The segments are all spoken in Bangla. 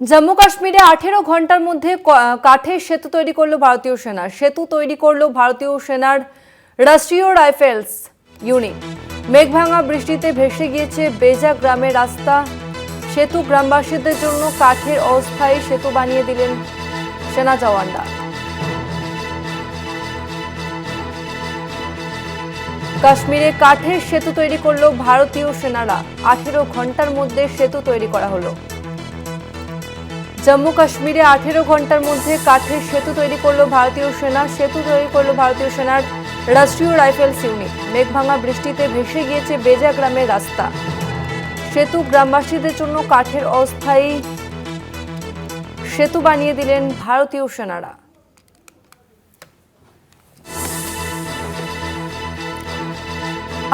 জম্মু কাশ্মীরে আঠেরো ঘণ্টার মধ্যে কাঠের সেতু তৈরি করল ভারতীয় সেনা। সেতু তৈরি করল ভারতীয় সেনার রাষ্ট্রীয় রাইফেলস ইউনিট। মেঘভাঙা বৃষ্টিতে ভেসে গিয়েছে বেজা গ্রামের রাস্তা। সেতু গ্রামবাসীদের জন্য কাঠের অস্থায়ী সেতু বানিয়ে দিলেন সেনা জওয়ানরা। কাশ্মীরে কাঠের সেতু তৈরি করল ভারতীয় সেনারা। আঠেরো ঘণ্টার মধ্যে সেতু তৈরি করা হলো। জম্মু কাশ্মীরে আঠেরো ঘণ্টার মধ্যে কাঠের সেতু তৈরি করল ভারতীয় সেনা। সেতু তৈরি করল ভারতীয় সেনার রাষ্ট্রীয় রাইফেলস ইউনিট। মেঘভাঙা বৃষ্টিতে ভেসে গিয়েছে বেজা গ্রামের রাস্তা। সেতু গ্রামবাসীদের জন্য কাঠের অস্থায়ী সেতু বানিয়ে দিলেন ভারতীয় সেনারা।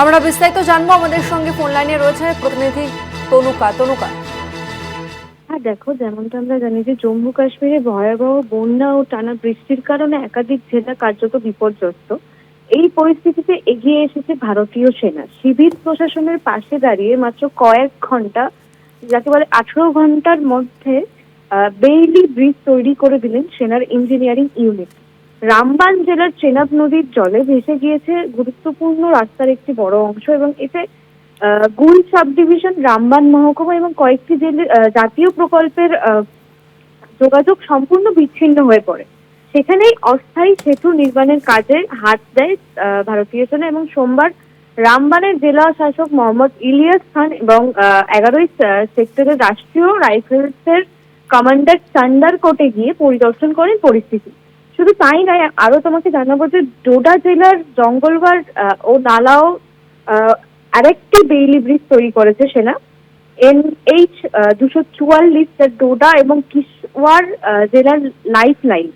আমরা বিস্তারিত জানব। আমাদের সঙ্গে ফোন লাইনে রয়েছে প্রতিনিধি তনুকা। তনুকা হ্যাঁ দেখো, যেমনটা আমরা জানি যে জম্মু কাশ্মীরে ভয়াবহ বন্যা ও টানা বৃষ্টির কারণে একাধিক জেলা কার্যত বিপর্যস্ত। এই পরিস্থিতিতে এগিয়ে এসেছে ভারতীয় সেনা। শিবির প্রশাসনের পাশে দাঁড়িয়ে মাত্র কয়েক ঘণ্টা, যাকে বলে আঠারো ঘণ্টার মধ্যে বেইলি ব্রিজ তৈরি করে দিলেন সেনার ইঞ্জিনিয়ারিং ইউনিট। রামবান জেলার চেনাব নদীর জলে ভেসে গিয়েছে গুরুত্বপূর্ণ রাস্তার একটি বড় অংশ এবং এতে গুল সাব ডিভিশন রামবান মহকুমা এবং কয়েকটি জেলে আহ, জাতীয় প্রকল্পের যোগাযোগ সম্পূর্ণ বিচ্ছিন্ন হয়ে পড়ে। সেখানেই অস্থায়ী সেতু নির্মাণের কাজে হাত দেয় ভারতীয় সেনা এবং সোমবার রামবানের জেলা শাসক মোহাম্মদ ইলিয়াস খান এবং এগারোই সেক্টরের রাষ্ট্রীয় রাইফেলসের কমান্ডার সান্ডার কোটে গিয়ে পরিদর্শন করেন পরিস্থিতি। শুধু তাই নয় আরও তোমাকে জানাব যে ডোডা জেলার জঙ্গলবার আহ, ও নালাও আরেকটি বেইলি ব্রিজ তৈরি করেছে সেনা। এন এইচ দুশো চুয়াল্লিশ ডোডা এবং কিশওয়ার জেলার লাইফ লাইন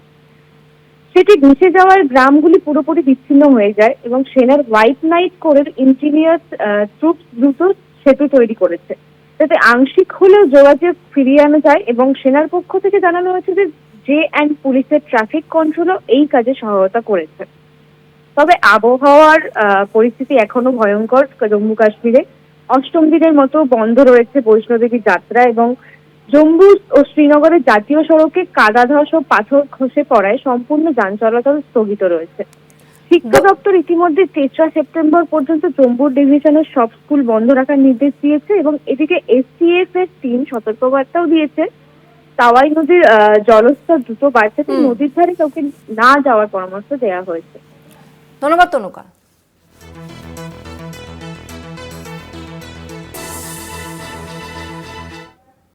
সেটি ভেসে যাওয়ার গ্রামগুলি পুরোপুরি বিচ্ছিন্ন হয়ে যায় এবং সেনার হোয়াইট নাইট কোরের ইঞ্জিনিয়ার ট্রুপস দ্রুত সেতু তৈরি করেছে। যাতে আংশিক হলেও যোগাযোগ ফিরিয়ে আনা যায় এবং সেনার পক্ষ থেকে জানানো হয়েছে যে জে অ্যান্ড পুলিশের ট্রাফিক কন্ট্রোলও এই কাজে সহায়তা করেছে। তবে আবহাওয়ার আহ, পরিস্থিতি এখনও ভয়ঙ্কর জম্মু কাশ্মীরে। অষ্টম দিনের মতো বন্ধ রয়েছে বৈষ্ণোদেবী যাত্রা এবং জম্মু ও শ্রীনগরের জাতীয় সড়কে কাদা ধস ও পাথর খসে পড়ায় সম্পূর্ণ যান চলাচল স্থগিত রয়েছে। শিক্ষা দপ্তর ইতিমধ্যে তেসরা সেপ্টেম্বর পর্যন্ত জম্মু ডিভিশনের সব স্কুল বন্ধ রাখার নির্দেশ দিয়েছে এবং এদিকে এসটিএফ এর টিম সতর্কবার্তাও দিয়েছে। তাওয়াই নদীর আহ, জলস্তর দ্রুত বাড়ছে। নদীর ধারে কাউকে না যাওয়ার পরামর্শ দেওয়া হয়েছে। ধন্যবাদ তনুকা।